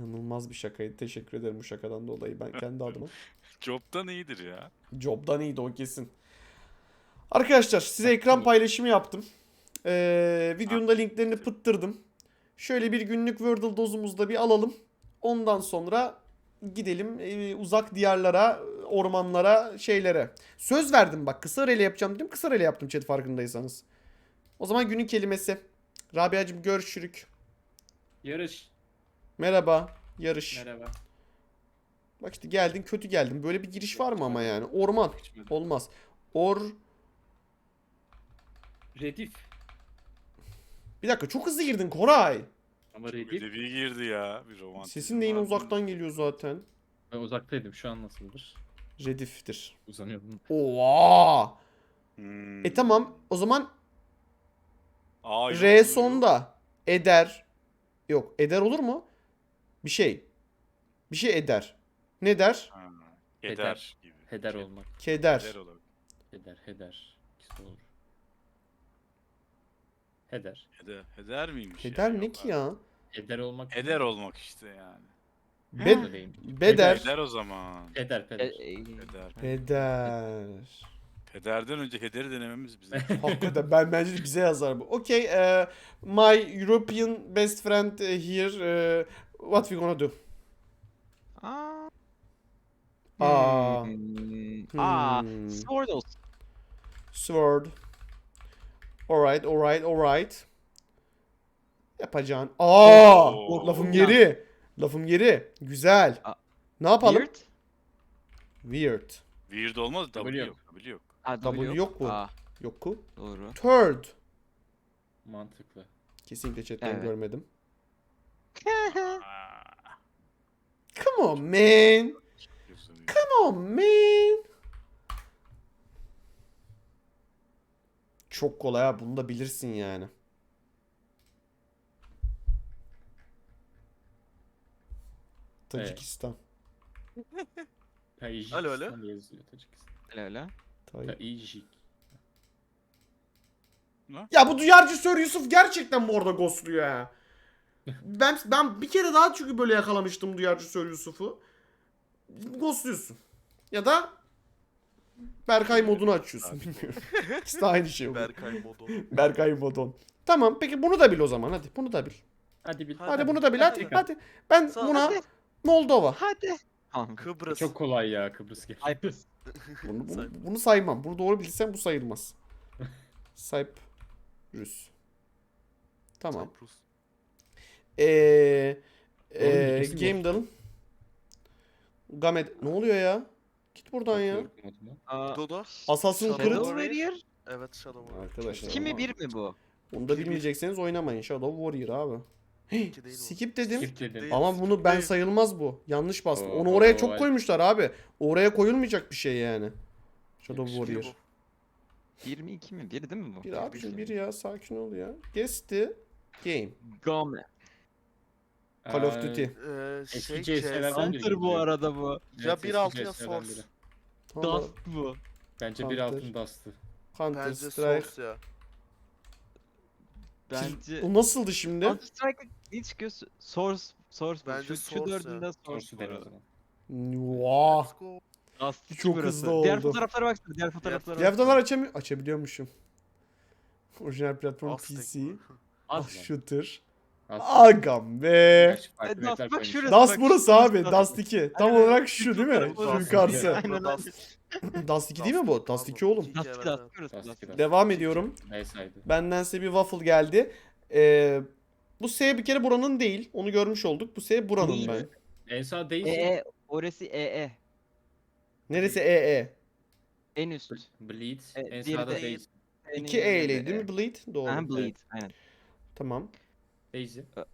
İnanılmaz bir şakaydı. Teşekkür ederim bu şakadan dolayı ben kendi adıma. Job'dan iyidir ya. Job'dan iyiydi o kesin. Arkadaşlar size ekran paylaşımı yaptım. Ee, videonun da linklerini pıttırdım. Şöyle bir günlük Wordle dozumuzda bir alalım. Ondan sonra gidelim ee, uzak diyarlara, ormanlara, şeylere. Söz verdim bak kısa rele yapacağım dedim. Kısa rele yaptım chat farkındaysanız. O zaman günün kelimesi. Rabia'cığım görüşürük. Yarış. Merhaba. Yarış. Merhaba. Bak işte geldin kötü geldin. Böyle bir giriş var mı ama yani? Orman. Olmaz. Or Redif. Bir dakika çok hızlı girdin Koray. Ama Bir Redif. de bir girdi ya. Bir romantik. Sesin de yine uzaktan geliyor zaten. Ben uzaktaydım. Şu an nasıldır? Redif'tir. Uzanıyordum. Oha. Hmm. E tamam o zaman Aa, yok, R sonda eder. Yok eder olur mu? Bir şey. Bir şey eder. Ne der? Ha, Heder. Heder gibi. Heder Ke- olmak. Keder. Heder olabilir. Heder. Heder. İkisi olur. Heder. Heder, heder miymiş? Heder ya? ne ki ya? Heder olmak. Heder olmak işte yani. Değil. beder. Heder o zaman. Heder. Peder. Heder. Heder. Pederden önce hederi denememiz bize. Hakikaten ben bence de bize yazar bu. Okay, uh, my European best friend here. uh, what we gonna do? Aa. Aa. Hmm. Aa. Hmm. Swordles. Sword. Alright, alright, alright. Yapacağın. Aa! Oo. Lafım geri. Lafım geri. Güzel. Aa. Ne yapalım? Weird. Weird. Weird olmaz. W W yok. yok. W yok. Ha, W yok bu. Aa, Yok ku. doğru. Third. Mantıklı. Kesinlikle chatten Evet. görmedim. Come on man. Come on man. Çok kolay ha. Bunu da bilirsin yani. Tacikistan. Tajikistan Alo, alo. yazıyor Tacikistan. Öyle. Tay-. Ya bu duyarcı Sir Yusuf gerçekten bu arada ghostluyor ya. Ben ben bir kere daha çünkü böyle yakalamıştım duyarcı Sir Yusuf'u. Ghostluyorsun. Ya da Berkay modunu açıyorsun bilmiyorum. İkisi de aynı şey oluyor. Berkay modu. Berkay modon. Tamam peki bunu da bil o zaman hadi bunu da bil. Hadi bil. Hadi bunu da bil hadi Hadi. hadi. Ben Sağ- buna Hadi. Moldova. Hadi. Kıbrıs. Çok kolay ya Kıbrıs gel. Cyprus. Bunu, bunu, bunu saymam. Bunu doğru bilsem bu sayılmaz. Cyprus. Tamam. Cyprus. Eee Oğlum, eee kesin Game boş. Dalın. Gamet ne oluyor ya? Git buradan ya. Aa, Dodo. Assassin's Shadow Creed. Warrior. Evet Shadow War. Arkadaşlar. İki mi ama bir mi bu? Onu da bilmeyecekseniz oynamayın. Shadow Warrior abi. Hey, skip dedim. Skip dedim. Değil. Ama bunu ben Değil. sayılmaz bu. Yanlış bastım. Onu Oo, oraya çok koymuşlar abi. Oraya koyulmayacak bir şey yani. Shadow Warrior. bu. Bir mi iki mi? Bir değil mi bu? Bir abicim bir ya sakin ol ya. Guess the game. Game. Call of Aa, Duty. Ee, Eski şey CS'lerden CS. biri. Hunter bu arada bu. Ya evet, 1.6 eski ya Source. biri. Tamam. Dust bu. Bence bir altın Dust'ı. Counter Bence Strike. Source ya. Bence... O nasıldı şimdi? Counter Strike ne çıkıyor? Source. Source bu. Bence Şu, şu Source ya. dördünde Source Source'u bu dene o arada. zaman. Vah. Let's go. Dust Çok burası. hızlı Diğer oldu. fotoğraflara baksana. Diğer fotoğraflara Diğer fotoğraflar açamıyor. Açabiliyormuşum. Orijinal platform PC. Ah shooter. Agam be. E, Dust bak şurası. Dust bak, burası şurası abi. Dust. Dust 2. Tam Aynen. olarak şu değil mi? Şu Dust yukarısı. Aynen, Dust. Dust 2 değil mi bu? Dust 2 oğlum. Dust evet, 2 Dust Dust. Devam ediyorum. Ne saydı? Benden size bir waffle geldi. Ee, bu S bir kere buranın değil. Onu görmüş olduk. Bu S buranın Değil. ben. En sağ Daisy. EE. Orası EE. Neresi E E? En üst. Bleed. E, En diğeri sağda de- Daisy. 2 E ile değil mi? Bleed. Doğru. Aha Bleed. Aynen. Tamam. Daisy. Ö-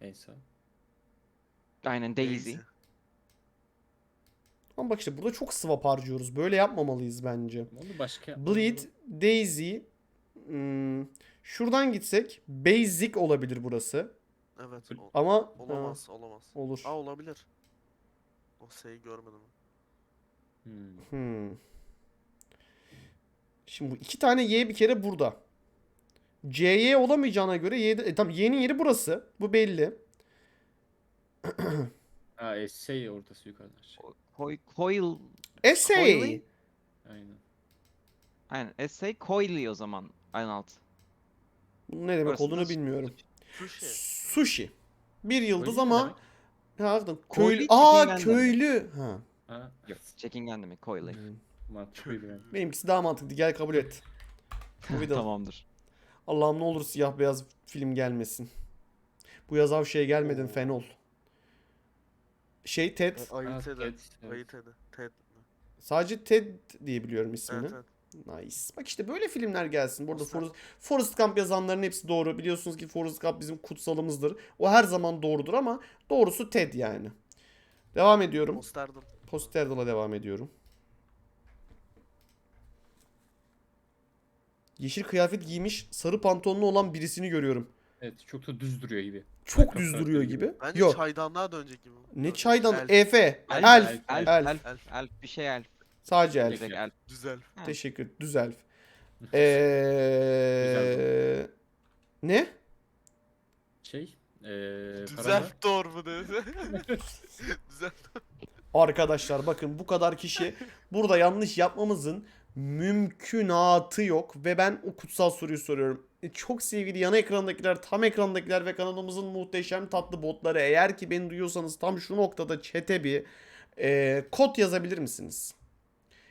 En sağ. Aynen Daisy. Ama bak işte burada çok swap harcıyoruz. Böyle yapmamalıyız bence. Onu başka Bleed, Daisy. Hmm, şuradan gitsek basic olabilir burası. Evet. o- Ama Olamaz, olamaz. ha, olur. Aa olabilir. O şeyi görmedim. Hmm. Hmm. Şimdi bu iki tane Y bir kere burada. CY olamayacağına göre Y'de, e, tamam Y'nin yeri burası. Bu belli. Ha essay ortası yukarıdan aşağı. Coil, coil. Essay. Coily? Aynen. Aynen. Essay coily o zaman. Aynen alt. Ne demek Burası olduğunu nasıl- bilmiyorum. Sushi. Sushi. Bir yıldız ama demek. ha, harbiden Coily köylü. Aa köylü. Ha. Ha. Yok. Çekingen demek coily. Mantıklıydı yani. Benimkisi daha mantıklı. Gel kabul et. Bu bir de- Tamamdır. Allah'ım ne olur siyah beyaz film gelmesin. Bu yaz av şey gelmedin Oo. fenol. Şey Ted. Ayı Ha, Ted'i. Ted, evet. Ayı Ted'i. Ted. Sadece Ted diye biliyorum ismini. Evet evet. Nice. Bak işte böyle filmler gelsin. Burada Forrest, Forrest Gump yazanların hepsi doğru. Biliyorsunuz ki Forrest Gump bizim kutsalımızdır. O her zaman doğrudur ama doğrusu Ted yani. Devam ediyorum. Posterdim. Posterdal'a devam ediyorum. Yeşil kıyafet giymiş, sarı pantolonlu olan birisini görüyorum. Evet çok da düz duruyor gibi. Çok düz duruyor gibi. Bence Yok. çaydanlığa dönecek gibi. Ne çaydan? Elf. Efe. Elf, Elf. elf, Elf, Elf. elf, bir şey elf. Sadece elf. Direkt elf. Güzel. Ha. Teşekkür. Düz elf. Eee... Ne? Şey. Eee Düzel doğru mu dedi? Düzel. Arkadaşlar bakın bu kadar kişi burada yanlış yapmamızın mümkünatı yok ve ben o kutsal soruyu soruyorum. E, Çok sevgili yan ekrandakiler, tam ekrandakiler ve kanalımızın muhteşem tatlı botları eğer ki beni duyuyorsanız tam şu noktada chat'e bir e, kod yazabilir misiniz?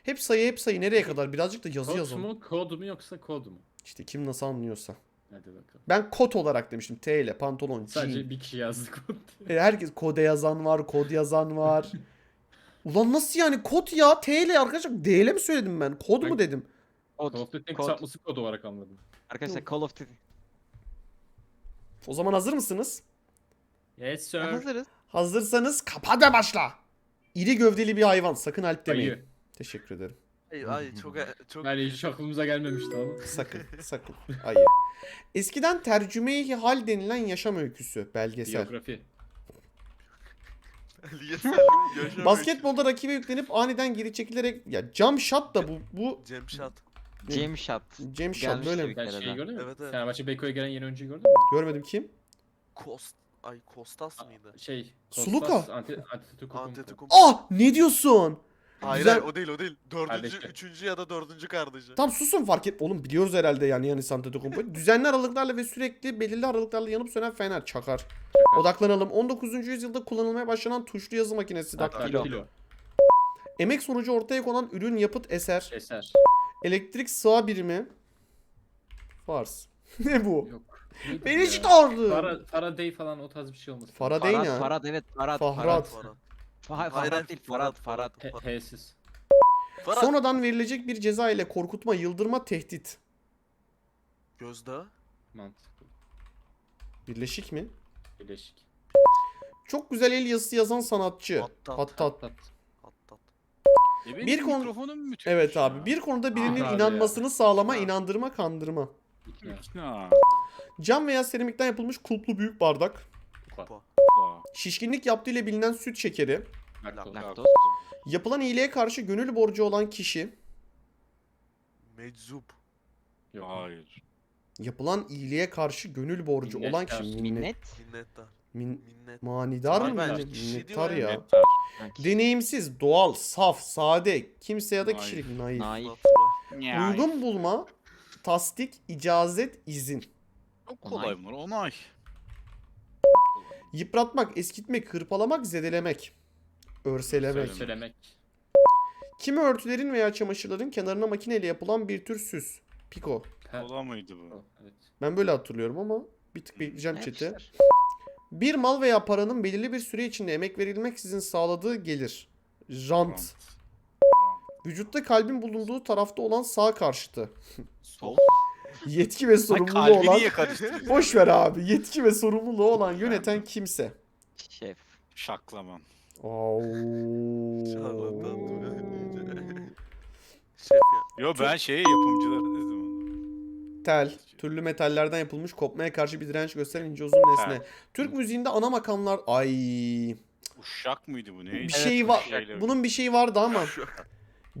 Hep sayı hep sayı nereye kadar? Birazcık da yazı Kod yazalım. mu kod mu yoksa kod mu? İşte kim nasıl anlıyorsa. Hadi bakalım. Ben kod olarak demiştim. T ile pantolon, jean. Sadece bir kişi yazdı kod. E, herkes kode yazan var, kod yazan var. Ulan nasıl yani kod ya? T ile arkadaşlar D ile mi söyledim ben? Kod mu dedim? Kod. Call of Duty'nin Kod. kısaltması kod olarak anladım. Arkadaşlar Call of Duty. O zaman hazır mısınız? Yes sir. Hazırız. Hazırsanız kapa da başla. İri gövdeli bir hayvan. Sakın alp demeyin. Ayı. Teşekkür ederim. Ay, ay çok çok Yani hiç aklımıza gelmemişti ama. Sakın, sakın. Ayı. Eskiden tercüme-i hal denilen yaşam öyküsü belgesel. Biyografi. Basketbolda rakibe yüklenip aniden geri çekilerek ya jump shot da bu bu öyküsü. Cemşat. Cem Shot. Cem Shot Gelmişti böyle bir mi? Sen kere şeyi daha. gördün mü? Evet, evet. Fenerbahçe Beyko'ya gelen yeni oyuncuyu gördün mü? Görmedim kim? Kost. Ay Kostas mıydı? Şey. Suluka. Kostas, Ante, Antetokounmpo. Antetokounmpo. Ah ne diyorsun? Hayır Güzel- hayır o değil o değil. Dördüncü, Kardeşi. üçüncü ya da dördüncü kardeşi. Tam susun fark et. Oğlum biliyoruz herhalde yani yani Antetokounmpo. Düzenli aralıklarla ve sürekli belirli aralıklarla yanıp sönen fener çakar. Çakar. Odaklanalım. 19. yüzyılda kullanılmaya başlanan tuşlu yazı makinesi. Daktilo. Daktilo. Emek sonucu ortaya konan ürün yapıt eser. Eser. Elektrik sığ birimi. Fars. ne bu? Yok. Neydi Beni bu hiç ya? doğurdu. Fara, Faraday falan o tarz bir şey olması. Faraday Farad, ne? Farad evet Farad. Fahrat. Farad. Fa- Hayır, Farad hayır, değil Farad Farad, Farad. He- H'siz. Sonradan verilecek bir ceza ile korkutma, yıldırma, tehdit. Gözdağı. Mantıklı. Birleşik mi? Birleşik. Çok güzel el yazısı yazan sanatçı. Hattat. Hattat. Tat. Hattat. E benim Bir konu- mikrofonum müthiş Evet ya. abi. Bir konuda birinin Ah abi inanmasını sağlama, Ha. inandırma, kandırma. İkna. İkna. Cam veya seramikten yapılmış kulplu büyük bardak. Kupa. Aa, Şişkinlik yaptığıyla bilinen süt şekeri. Laktoz. Laktoz. Yapılan iyiliğe karşı gönül borcu olan kişi. Meczup. Yok. Hayır. Yapılan iyiliğe karşı gönül borcu Minnet olan kişi. Minnet. Minnet. Minnettar. Min, Minnet. manidar mı? Hayır, Minnet- ben kişi Minnettar diyor ya. Deneyimsiz, doğal, saf, sade, kimse ya da Naif. kişilik, naif. Naif. Uygun bulma, tasdik, icazet, izin. Çok kolay bunlar. Onay. Yıpratmak, eskitmek, hırpalamak, zedelemek. Örselemek. Söylemek. Kimi örtülerin veya çamaşırların kenarına makineyle yapılan bir tür süs. Piko. Ha. Kolay mıydı bu? Evet. Ben böyle hatırlıyorum ama bir tık bekleyeceğim. Yapmışlar. Bir mal veya paranın belirli bir süre içinde emek verilmeksizin sağladığı gelir. Rant. Vücutta kalbin bulunduğu tarafta olan sağ karşıtı. Sol. Yetki ve sorumluluğu kalbi olan... niye karıştırıyorsun? Boş ver abi. Yetki ve sorumluluğu olan yöneten kimse. Şef. Şaklaman. Oo. Şarlatan. Şef ya. Yo ben şey yapımcıları dedim onu. Tel, türlü metallerden yapılmış kopmaya karşı bir direnç gösteren ince uzun nesne. Evet. Türk müziğinde ana makamlar ay Uşak mıydı bu neydi? bir şey var. Şeyle- Bunun bir şeyi vardı ama.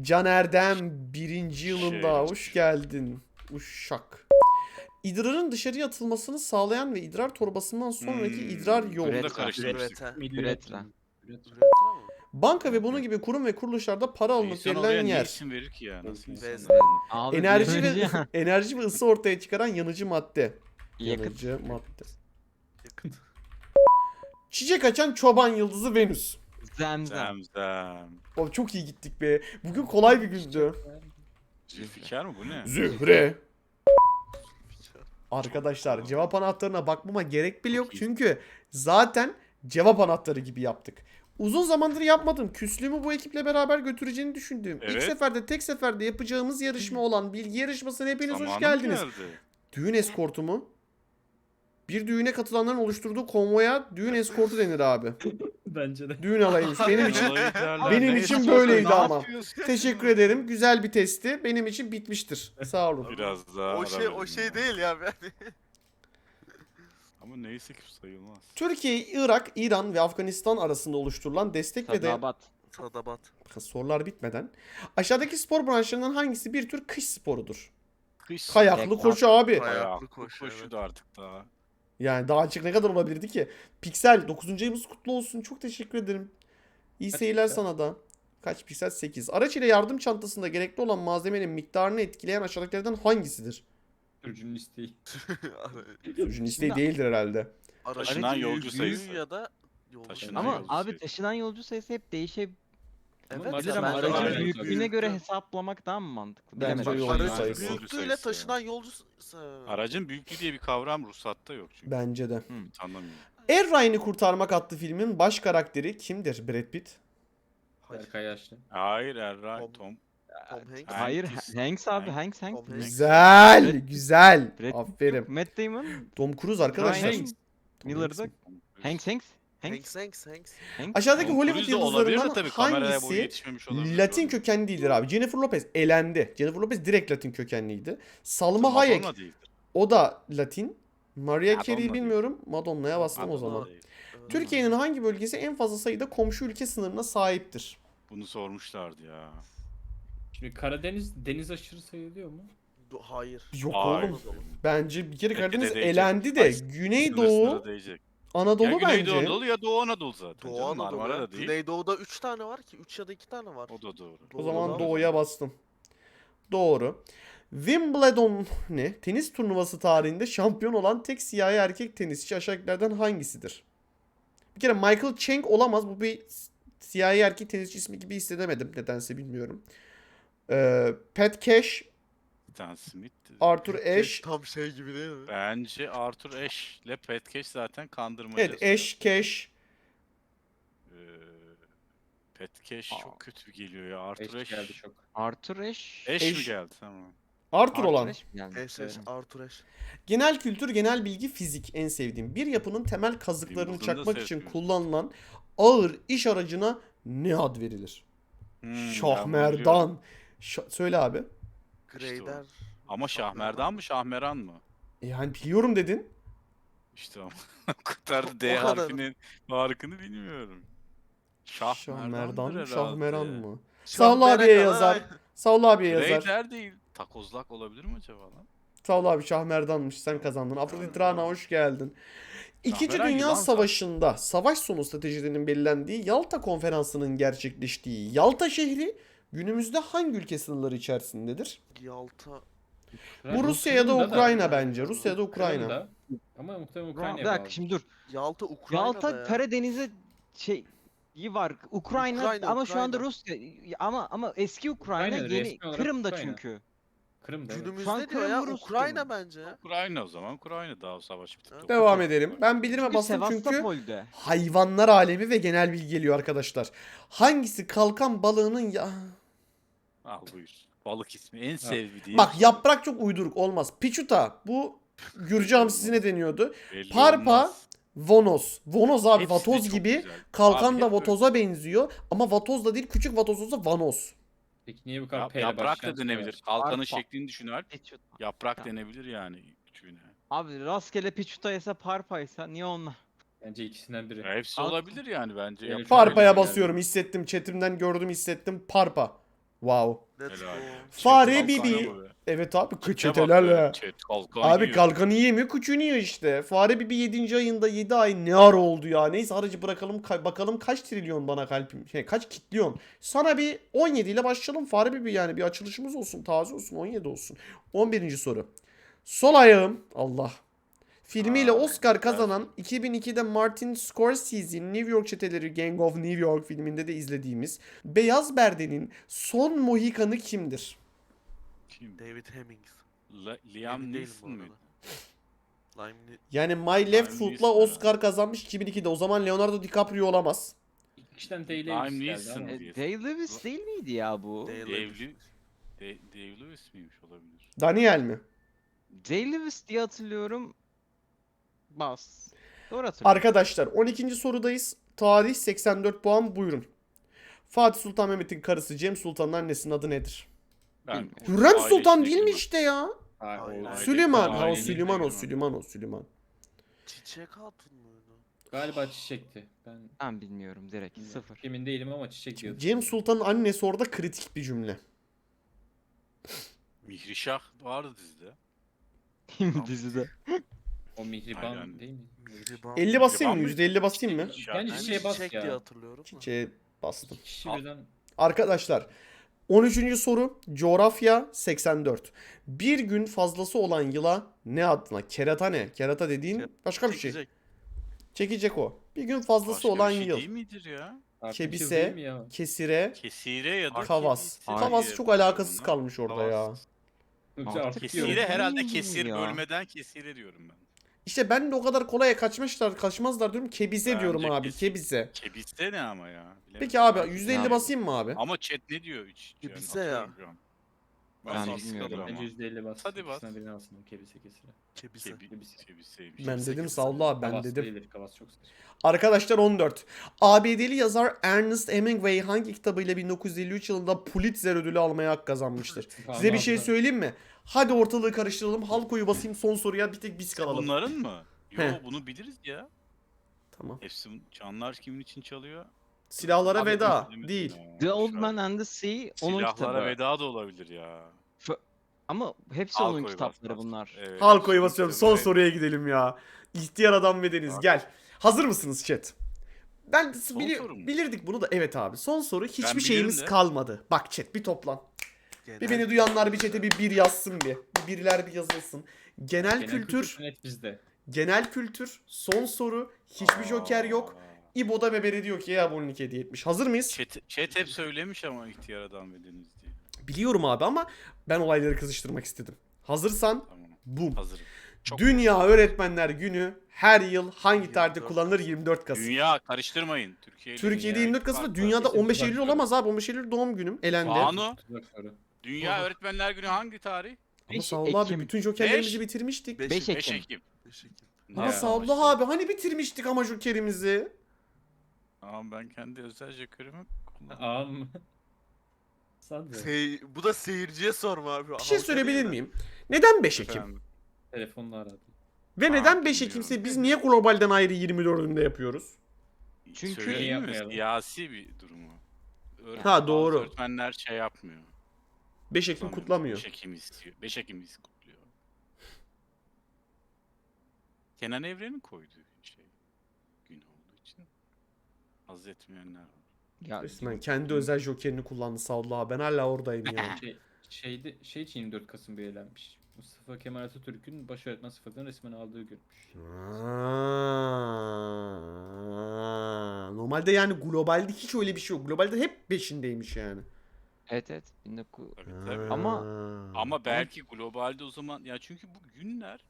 Can Erdem birinci yılında Şey. hoş geldin. Uşak. İdrarın dışarıya atılmasını sağlayan ve idrar torbasından sonraki Hmm, idrar bunu yolu. da Üretra. karıştırmıştık. Ürete. Üretra. Banka ve bunun gibi kurum ve kuruluşlarda para alınıp İnsan oraya verilen ne yer. isim verir ki ya? Nasıl? Abi Enerji ve biyoloji- enerji ve ısı ortaya çıkaran yanıcı madde. Yakıt. Yanıcı madde. Yakıt. Çiçek açan çoban yıldızı Venüs. Zemzem. Zemzem. O çok iyi gittik be. Bugün kolay bir gündü. Zülfikar mı bu ne? Zühre. Arkadaşlar cevap anahtarına bakmama gerek bile yok çünkü zaten cevap anahtarı gibi yaptık. Uzun zamandır yapmadım. Küslüğümü bu ekiple beraber götüreceğini düşündüğüm. İlk Evet. seferde tek seferde yapacağımız yarışma olan bilgi yarışmasına hepiniz hoş Zamanım geldiniz. geldi. Düğün eskortu mu? Bir düğüne katılanların oluşturduğu konvoya düğün eskortu denir abi. Bence de. Düğün alayıymış. Benim için benim için böyleydi ama. teşekkür ederim. Güzel bir testti. Benim için bitmiştir. Sağ olun. Biraz daha O şey o şey ya. değil ya. Yani. Ama neyse ki sayılmaz. Türkiye, Irak, İran ve Afganistan arasında oluşturulan destek ve de Sadabat. Sadabat. sorular bitmeden aşağıdaki spor branşlarından hangisi bir tür kış sporudur? Kış Kayaklı koşu abi. Kay- Ayaklı Ayaklı koşu, koşu da artık daha. Yani daha açık ne kadar olabilirdi ki? Piksel 9. ayımız kutlu olsun. Çok teşekkür ederim. İyi Kaç seyirler piksel? sana da. Kaç piksel? 8. Araç ile yardım çantasında gerekli olan malzemenin miktarını etkileyen aşağıdakilerden hangisidir? Sürücünün isteği. Sürücünün isteği değildir herhalde. Taşınan yolcu sayısı. ya da yolcu Taşınan. Ama yolcu abi sayısı. taşınan yolcu sayısı hep değişebilir Evet, mesela ama bence aracın büyüklüğü- büyüklüğüne göre hesaplamak daha mı mantıklı? Bence Bilemedim. yolcu Aracın sayısı. büyüklüğüyle sayısı taşınan yolcu sayısı. Aracın büyüklüğü diye bir kavram ruhsatta yok çünkü. Bence de. Tanımıyorum. Er Ryan'ı kurtarmak adlı filmin baş karakteri kimdir? Brad Pitt. Hayır. Berkay Yaşlı. Hayır Erray, Tom- Tom. Tom Hanks. Hayır Hanks. Hanks abi Hanks. Hanks Hanks. Tom Hanks. Güzel, güzel. Brad Pitt Aferin. Matt Damon. Tom Cruise arkadaşlar. Ryan. Tom Miller'da. Hanks. Hanks Hanks. Hanks Hanks. Hanks Hanks. Hanks. Aşağıdaki Tom Hollywood Cruise de olabilir de yıldızlarından tabii, kameraya boyu hangisi yetişmemiş olabilir. Latin kökenli değildir abi? Jennifer Lopez elendi. Jennifer Lopez direkt Latin kökenliydi. Salma Madonna Hayek değildir. o da Latin. Maria Madonna Carey'i değil. bilmiyorum. Madonna'ya bastım o Madonna zaman. değil. Türkiye'nin hangi bölgesi en fazla sayıda komşu ülke sınırına sahiptir? Bunu sormuşlardı ya. Şimdi Karadeniz deniz aşırı sayılıyor mu? Do- Hayır. Yok Hayır. oğlum. Bence bir kere de Karadeniz değecek. elendi de Ay, Sınır Güneydoğu sınırı değecek. Anadolu ya bence. Güneydoğu Anadolu ya Doğu Anadolu zaten. Doğu canım, Marmara Anadolu. da değil. Güneydoğu'da 3 tane var ki. 3 ya da 2 tane var. O da doğru. O zaman Doğu'da- doğuya bastım. Doğru. Wimbledon ne? Tenis turnuvası tarihinde şampiyon olan tek siyahi erkek tenisçi aşağıdakilerden hangisidir? Bir kere Michael Chang olamaz. Bu bir siyahi erkek tenisçi ismi gibi hissedemedim. Nedense bilmiyorum. Ee, Pat Cash, Stan Smith. Arthur Şey, Ashe. Tam şey gibi değil mi? Bence Arthur Ashe ile Pat Cash zaten kandırmaca. Evet Ash Cash. Ee, Cash Aa. çok kötü geliyor ya. Arthur Eş Ashe. geldi çok. Arthur Ashe. Ashe mi geldi? Tamam. Arthur olan. Ashe mi geldi? Eş eş. Arthur Eş. Genel kültür, genel bilgi, fizik en sevdiğim. Bir yapının temel kazıklarını Wimbledon'da çakmak için sevmiyorum. kullanılan ağır iş aracına ne ad verilir? Hmm. Şahmerdan. Şa- söyle abi. Grader. Ama Şahmerdan mı Şahmeran mı? E yani biliyorum dedin. İşte ama o kadar D O kadar. harfinin farkını bilmiyorum. Şahmerdan Şahmerdan mı? Şahmeran mı? Sağol abiye yazar. Sağol abiye yazar. Raider değil. Takozlak olabilir mi acaba lan? Sağol abi Şahmerdan'mış. Sen kazandın. Afrodit Rana hoş geldin. İkinci Şahmeran Dünya Savaşı'nda savaş sonu stratejilerinin belirlendiği Yalta Konferansı'nın gerçekleştiği Yalta şehri günümüzde hangi ülke sınırları içerisindedir? Yalta. Bu Rusya ya da Ukrayna bence. Rusya ya da Ukrayna. Ama muhtemelen Bir Ukrayna'ya dakika bağlı. şimdi dur. Yalta Ukrayna'da Yalta ya. Karadeniz'e şey iyi var. Ukrayna, Ukrayna, ama şu anda Ukrayna. Rusya ama ama eski Ukrayna Ukrayna, yeni resmi olarak Kırım'da Ukrayna. çünkü. Kırım'da. evet. Günümüzde Şu an diyor ya Kırım Rusya Ukrayna bence. Ukrayna o zaman. Ukrayna daha savaş bitip. Devam Devam edelim. Ben bildirime bastım çünkü Sevastopol'de. hayvanlar alemi ve genel bilgi geliyor arkadaşlar. Hangisi kalkan balığının ya... Al buyur. Balık ismi en sevdiğim. Bak yaprak çok uyduruk olmaz. Pichuta bu Gürcü hamsisine deniyordu. Belli Parpa, olmaz. Vonos. Vonos abi Hepsi de vatoz çok gibi. güzel. Kalkan Abi da hep vatoza benziyor. Ama vatoz da değil küçük vatoz olsa vanos. Peki niye bu kadar Yap, P ile yaprak da başlayan şey denebilir. var? Halkanın Parpa. şeklini düşün Alp. Yaprak Ya. denebilir yani küçüğüne. Abi rastgele Pichuta ise Parpa ise niye onlar? Bence ikisinden biri. Ya hepsi Halk- olabilir yani bence. Evet, Yaprak Parpa'ya öyle basıyorum. Hissettim. Chatimden gördüm hissettim. Parpa. Wow. Let's Helal. go. Fare Bibi. Evet abi Çete bak çetelerle. be, Çet kalkan Abi kalkanı yemiyor küçüğünü yiyor işte. Fare Bibi 7. ayında 7 ay ne ara oldu ya. Neyse aracı bırakalım ka- bakalım kaç trilyon bana kalbim. Şey, kaç kitliyon. Sana bir 17 ile başlayalım Fare Bibi yani bir açılışımız olsun taze olsun 17 olsun. 11. soru. Sol ayağım Allah. Filmiyle Aa, Oscar kazanan 2002'de Martin Scorsese'nin New York Çeteleri Gang of New York filminde de izlediğimiz Beyaz Berde'nin son Mohikanı kimdir? Kim? David Hemmings. La- Liam Neeson Ni- Yani My Left Liam Foot'la Oscar kazanmış 2002'de. O zaman Leonardo DiCaprio olamaz. İlk kişiden Day Lewis geldi Neeson. ama. E, Lewis değil miydi ya bu? Dave. Lew- Da- Dave Lewis miymiş olabilir? Daniel mi? Day Lewis diye hatırlıyorum. Bas. Doğru hatırlıyorum. Arkadaşlar 12. sorudayız. Tarih 84 puan buyurun. Fatih Sultan Mehmet'in karısı Cem Sultan'ın annesinin adı nedir? Ben. Hürrem aile Sultan değil mi girmem. işte ya? O- Aynen. Süleyman. Ha o Süleyman o girmem. Süleyman o Süleyman. Çiçek Hatun muydu? Galiba çiçekti. Ben Ben bilmiyorum direkt. Sıfır. emin değilim ama çiçek diyor. Cem Sultan'ın annesi orada kritik bir cümle. Mihrişah vardı dizide. Dizide. O mihriban Aynen. değil mi? Mihriban. 50 basayım mı? Mihriban %50 basayım mı? Bence Ben çiçeğe bas çiçek ya. diye hatırlıyorum. da. Çiçeğe bastım. İki kişi Al. birden Arkadaşlar 13. soru coğrafya 84. Bir gün fazlası olan yıla ne adına? Kerata ne? Kerata dediğin başka bir şey. Çekecek. Çekecek o. Bir gün fazlası Başka olan bir şey yıl. değil midir ya? Artık Kebise, yıl değil mi ya? Kesire, Kesire ya da Kavas. kebise Kavas çok alakasız kalmış orada ya. Artık Kesire herhalde kesir ya. bölmeden kesire diyorum ben. İşte ben de o kadar kolaya kaçmışlar, kaçmazlar diyorum. Kebize Bence diyorum abi, kesin. kebize. Kebise ne ama ya? Bilemedim. Peki abi Ben- %50 Ya. basayım mı abi? Ama chat ne diyor hiç? Yani Kebise ya. atıyorum şu an. Ben Ben bilmiyorum. bilmiyorum Bence ama. %50 bas. Hadi bas. İkisinden birini alsın. Kebise kesire. Kebise. Kebi, Kebise. kebiseymiş. Ben dedim. Savla abi ben Kavas dedim. değildir. Kavas çok saçma. Arkadaşlar 14. ABD'li yazar Ernest Hemingway hangi kitabıyla 1953 yılında Pulitzer ödülü almaya hak kazanmıştır? Size bir şey söyleyeyim mi? Hadi ortalığı karıştıralım. Halkoyu basayım son soruya bir tek biz kalalım. Bunların mı? Yo He. bunu biliriz ya. Tamam. Efsun Çanlar kimin için çalıyor? Silahlara Abi, veda izlemedim değil. ya. The Old Man and the Sea onun Silahlara kitabı. veda da olabilir ya. Ama hepsi onun kitapları bunlar. Evet, Halkoyu basıyorum. Son evet. soruya gidelim ya. İhtiyar adam ve Deniz Bak. gel. Hazır mısınız chat? Ben Son bili- soru mu? bilirdik bunu da. Evet abi. Son soru. Hiçbir bilirim şeyimiz de. kalmadı. Bak chat bir toplan. Genel Bir beni duyanlar bir chat'e bir bir yazsın bir. Bir birler bir yazılsın. Genel, Genel kültür, net bizde. genel kültür, son soru, hiçbir joker yok. Aa. İbo'da Beberi diyor ki ya abonelik hediye etmiş. Hazır mıyız? Chat, chat hep söylemiş ama ihtiyar adam ve deniz diye. Biliyorum abi ama ben olayları kızıştırmak istedim. Hazırsan Tamam. bum. Hazırım. Çok Dünya Öğretmenler Günü her yıl hangi tarihte 24 kullanılır? Kasım. 24 Kasım. Dünya karıştırmayın. Türkiye ile Türkiye'de dünya 24 Kasım'da farklı. dünyada Kesin 15 Eylül olamaz abi. 15 Eylül doğum günüm. Elendi. Banu. Dünya Oha. Öğretmenler Günü hangi tarih? Ama Beş Sağollu abi Ekim. bütün jokerlerimizi Beş. bitirmiştik. Beş Beş Ekim. 5 Ekim. Ama Ya, Sağollu işte. abi hani bitirmiştik ama jokerimizi. Tamam ben kendi özel. Ağam. Sanmıyorum. Sey- bu da seyirciye sorma abi. Bir şey Halka söyleyebilir miyim? Neden 5 Ekim? Telefonla aradı. Ve Aa, neden 5 bilmiyorum. Ekim'se biz niye globalden ayrı 24'ünde yapıyoruz? Çünkü-? Yapmayalım. Siyasi bir durumu. Öğret- Ha, bazı doğru. Öğretmenler şey yapmıyor. 5 Ekim kutlamıyor. 5 Ekim istiyor. 5 Ekim kutluyor. Kenan Evren'in koyduğu şey gün olduğu için haz etmeyenler var. Ya, Resmen kendi özel jokerini kullandı Sağollu abi. Ben hala oradayım ya. Şey, şeyde, şey için 24 Kasım belirlenmiş. Mustafa Kemal Atatürk'ün baş öğretmen sıfatını resmen aldığı günmüş. Aa, Normalde yani globalde hiç öyle bir şey yok. Globalde hep 5'indeymiş yani. Evet evet. 19... Tabii tabii. Ama-. Ama belki globalde o zaman ya çünkü bu günler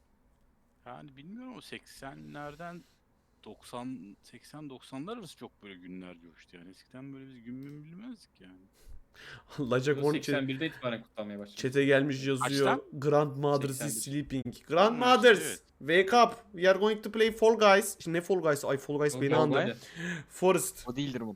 yani bilmiyorum o 80'lerden 90 80 90'lar arası çok böyle günler coştu yani. Eskiden böyle biz gün mü bilmezdik yani. Lacak 10 81'de itibaren kutlanmaya başladı. Çete gelmiş yazıyor. Kaçtan? Grandmothers is 81. sleeping. Grandmothers evet. wake up. We are going to play Fall Guys. Şimdi ne Fall Guys? Ay Fall Guys beni Fall andı. Guys. Forest. O değildir bu.